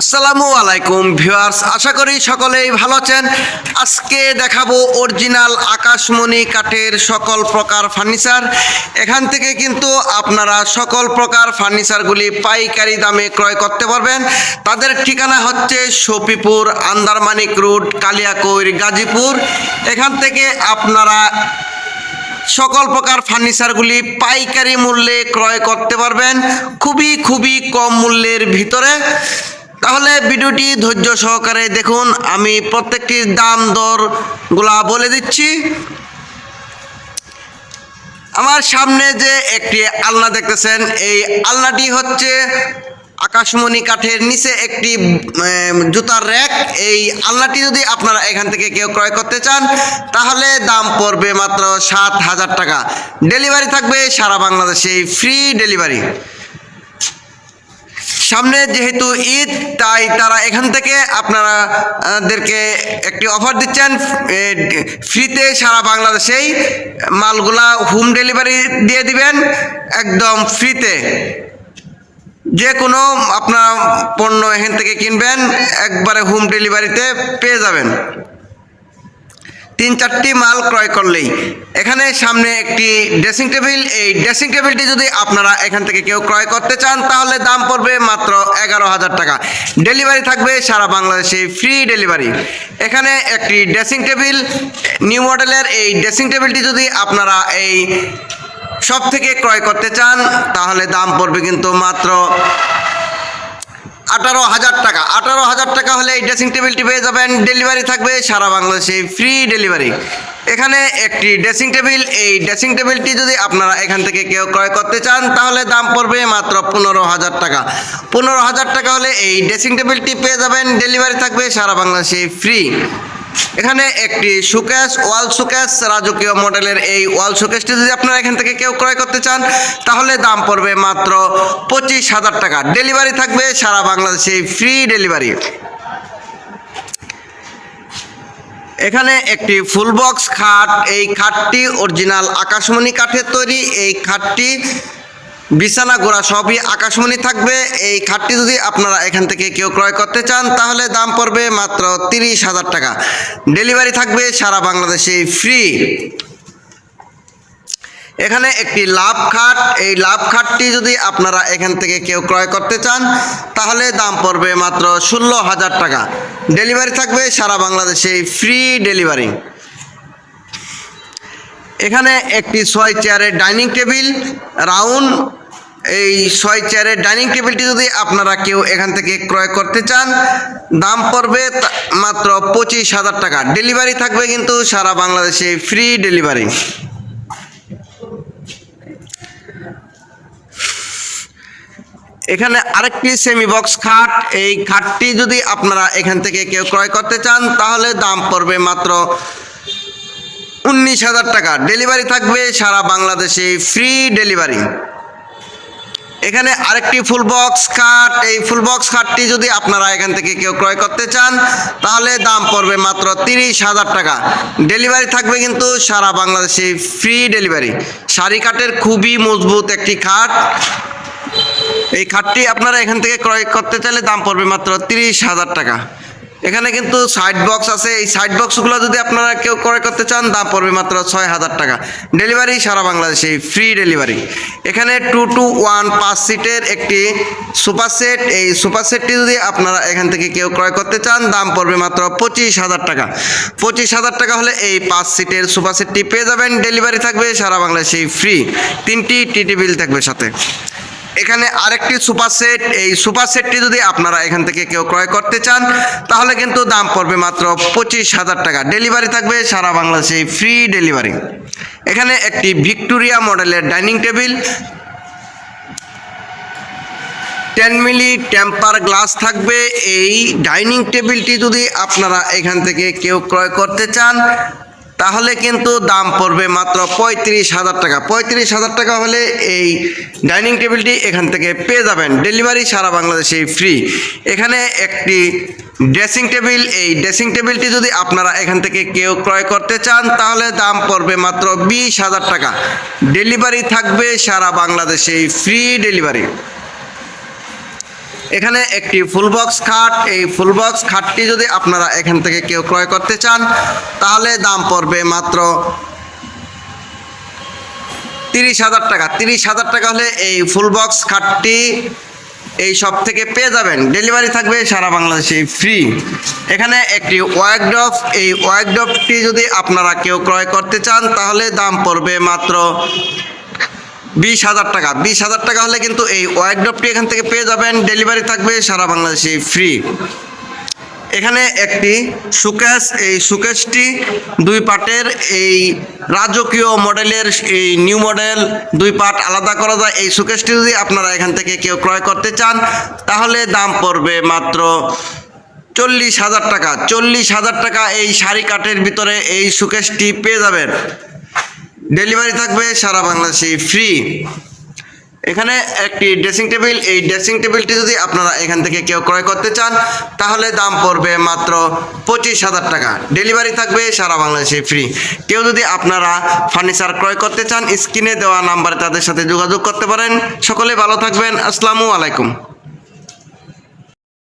আসসালামু আলাইকুম ভিউয়ার্স, আশা করি সকলেই ভালো আছেন। আজকে দেখাবো অরিজিনাল আকাশমণি কাঠের সকল প্রকার ফার্নিচার। এখান থেকে কিন্তু আপনারা সকল প্রকার ফার্নিচারগুলি পাইকারি দামে ক্রয় করতে পারবেন। তাদের ঠিকানা হচ্ছে শফিপুর আন্দারমানিক রোড, কালিয়াকৈর, গাজীপুর। এখান থেকে আপনারা সকল প্রকার ফার্নিচারগুলি পাইকারি মূল্যে ক্রয় করতে পারবেন। খুবই খুবই কম মূল্যের ভিতরে। তাহলে ভিডিওটি ধৈর্য সহকারে দেখুন, আমি প্রত্যেকটির দাম দরগুলা বলে দিচ্ছি। আমার সামনে যে একটি আলনা দেখতেছেন, এই আলনাটি হচ্ছে আকাশমণি কাঠের নিচে একটি জুতার র্যাক। এই আলনাটি যদি আপনারা এখান থেকে কেউ ক্রয় করতে চান, তাহলে দাম পড়বে মাত্র সাত হাজার টাকা। ডেলিভারি থাকবে সারা বাংলাদেশে ফ্রি ডেলিভারি। সামনে যেহেতু ঈদ, তাই তারা এখান থেকে আপনারা আমাদেরকে একটি অফার দিচ্ছেন ফ্রিতে সারা বাংলাদেশেই মালগুলা হোম ডেলিভারি দিয়ে দিবেন, একদম ফ্রিতে। যে কোনো আপনার পণ্য এখান থেকে কিনবেন, একবারে হোম ডেলিভারিতে পেয়ে যাবেন। তিন চারটি মাল ক্রয় করলেই। এখানে সামনে একটি ড্রেসিং টেবিল এই ড্রেসিং টেবিলটি যদি আপনারা এখান থেকে কেউ ক্রয় করতে চান, তাহলে দাম পড়বে মাত্র এগারো হাজার টাকা। ডেলিভারি থাকবে সারা বাংলাদেশে ফ্রি ডেলিভারি এখানে একটি ড্রেসিং টেবিল নিউ মডেলের এই ড্রেসিং টেবিলটি যদি আপনারা এই সব থেকে ক্রয় করতে চান, তাহলে দাম পড়বে কিন্তু মাত্র আঠারো হাজার টাকা। আঠারো হাজার টাকা হলে এই ড্রেসিং টেবিলটি পেয়ে যাবেন। ডেলিভারি থাকবে সারা বাংলাদেশে ফ্রি ডেলিভারি এখানে একটি ড্রেসিং টেবিল। এই ড্রেসিং টেবিলটি যদি আপনারা এখান থেকে কেউ ক্রয় করতে চান, তাহলে দাম পড়বে মাত্র পনেরো হাজার টাকা। পনেরো হাজার টাকা হলে এই ড্রেসিং টেবিলটি পেয়ে যাবেন। ডেলিভারি থাকবে সারা বাংলাদেশে ফ্রি। এখানে একটি সুকেশ ওয়াল সুকেশ রাজকীয় মডেলের এই ওয়াল সুকেশটি যদি আপনারা এখান থেকে কেউ ক্রয় করতে চান, তাহলে দাম পড়বে মাত্র পঁচিশ হাজার টাকা। ডেলিভারি থাকবে সারা বাংলাদেশে ফ্রি ডেলিভারি। এখানে একটি ফুল বক্স খাট। এই খাটটি অরিজিনাল আকাশমণি কাঠের তৈরি। এই খাটটি বিছানা গোড়া সবই আকাশমণি থাকবে। এই খাটটি যদি আপনারা এখান থেকে কেউ ক্রয় করতে চান, তাহলে দাম পড়বে মাত্র তিরিশ হাজার টাকা। ডেলিভারি থাকবে সারা বাংলাদেশে ফ্রি। এখানে একটি লাভ খাট। এই লাভ খাটটি যদি আপনারা এখান থেকে কেউ ক্রয় করতে চান, তাহলে দাম পড়বে মাত্র ষোলো হাজার টাকা। ডেলিভারি থাকবে সারা বাংলাদেশে ফ্রি ডেলিভারি। এখানে একটি ছয় চেয়ারের ডাইনিং টেবিল, রাউন্ড। এই ছয় চেয়ারের ডাইনিং টেবিলটি যদি আপনারা কেউ এখান থেকে ক্রয় করতে চান, দাম পড়বে মাত্র পঁচিশ হাজার টাকা। ডেলিভারি থাকবে কিন্তু সারা বাংলাদেশে ফ্রি ডেলিভারি। এখানে আরেকটি সেমি বক্স খাট। এই খাটটি যদি আপনারা এখান থেকে কেউ ক্রয় করতে চান, তাহলে দাম পড়বে মাত্র উনিশ হাজার টাকা। ডেলিভারি থাকবে সারা বাংলাদেশে ফ্রি ডেলিভারি এখানে আরেকটি ফুল বক্স খাট। এই ফুল বক্স খাটটি যদি আপনারা এখান থেকে কেউ ক্রয় করতে চান, তাহলে দাম পড়বে মাত্র তিরিশ হাজার টাকা। ডেলিভারি থাকবে কিন্তু সারা বাংলাদেশে ফ্রি ডেলিভারি শাড়ি কাঠের খুবই মজবুত একটি খাট। এই খাটটি আপনারা এখান থেকে ক্রয় করতে চাইলে দাম পড়বে মাত্র তিরিশ হাজার টাকা। এখানে কিন্তু সাইড বক্স আছে। এই সাইড বক্সগুলো যদি আপনারা কেউ ক্রয় করতে চান, দাম পড়বে মাত্র ছয় হাজার টাকা। ডেলিভারি সারা বাংলাদেশে ফ্রি ডেলিভারি এখানে টু টু ওয়ান পাঁচ সিটের একটি সুপার সেট এই সুপার সেটটি যদি আপনারা এখান থেকে কেউ ক্রয় করতে চান, দাম পড়বে মাত্র পঁচিশ হাজার টাকা। পঁচিশ হাজার টাকা হলে এই পাঁচ সিটের সুপার সেটটি পেয়ে যাবেন। ডেলিভারি থাকবে সারা বাংলাদেশে ফ্রি তিনটি টিটি বিল থাকবে সাথে। এখানে আরেকটি সুপার সেট। এই সুপার সেটটি যদি আপনারা এখান থেকে কেউ ক্রয় করতে চান, তাহলে কিন্তু দাম পড়বে মাত্র পঁচিশ হাজার টাকা। ডেলিভারি থাকবে সারা বাংলাদেশে ফ্রি ডেলিভারি এখানে একটি ভিক্টোরিয়া মডেলের dining table, ten milli temper glass থাকবে। এই ডাইনিং টেবিলটি যদি আপনারা এখান থেকে কেউ ক্রয় করতে চান তাহলে কিন্তু দাম পড়বে মাত্র পঁয়ত্রিশ হাজার টাকা। পঁয়ত্রিশ হাজার টাকা হলে এই ডাইনিং টেবিলটি এখান থেকে পেয়ে যাবেন। ডেলিভারি সারা বাংলাদেশে ফ্রি। এখানে একটি ড্রেসিং টেবিল। এই ড্রেসিং টেবিলটি যদি আপনারা এখান থেকে কেউ ক্রয় করতে চান, তাহলে দাম পড়বে মাত্র বিশ হাজার টাকা। ডেলিভারি থাকবে সারা বাংলাদেশে ফ্রি ডেলিভারি। এখানে একটি ফুল বক্স খাট। এই ফুল বক্স খাটটি যদি আপনারা এখান থেকে কেউ ক্রয় করতে চান, তাহলে দাম পড়বে মাত্র তিরিশ হাজার টাকা। তিরিশ হাজার টাকা হলে এই ফুল বক্স খাটটি এই সব থেকে পেয়ে যাবেন। ডেলিভারি থাকবে সারা বাংলাদেশে ফ্রি এখানে একটি ওয়াকডপ এই ওয়াকডপটি যদি আপনারা কেউ ক্রয় করতে চান, তাহলে দাম পড়বে মাত্র বিশ হাজার টাকা। বিশ হাজার টাকা হলে কিন্তু এই ওয়াকডপটি এখান থেকে পেয়ে যাবেন। ডেলিভারি থাকবে সারা বাংলাদেশে ফ্রি এখানে একটি সুকেশ, এই সুকেশটি দুই পার্টের এই রাজকীয় মডেলের এই নিউ মডেল দুই পার্ট আলাদা করা যায়। এই সুকেশটি যদি আপনারা এখান থেকে কেউ ক্রয় করতে চান, তাহলে দাম পড়বে মাত্র চল্লিশ হাজার টাকা। চল্লিশ হাজার টাকা এই শাড়ি কাঠের ভিতরে এই সুকেশটি পেয়ে যাবেন। ডেলিভারি থাকবে সারা বাংলাদেশে ফ্রি। এখানে একটি ড্রেসিং টেবিল, এই ড্রেসিং টেবিলটি যদি আপনারা এখান থেকে কেউ ক্রয় করতে চান, তাহলে দাম পড়বে মাত্র পঁচিশ হাজার টাকা। ডেলিভারি থাকবে সারা বাংলাদেশে ফ্রি। কেউ যদি আপনারা ফার্নিচার ক্রয় করতে চান, স্ক্রিনে দেওয়া নাম্বারে তাদের সাথে যোগাযোগ করতে পারেন। সকলে ভালো থাকবেন। আসসালামু আলাইকুম।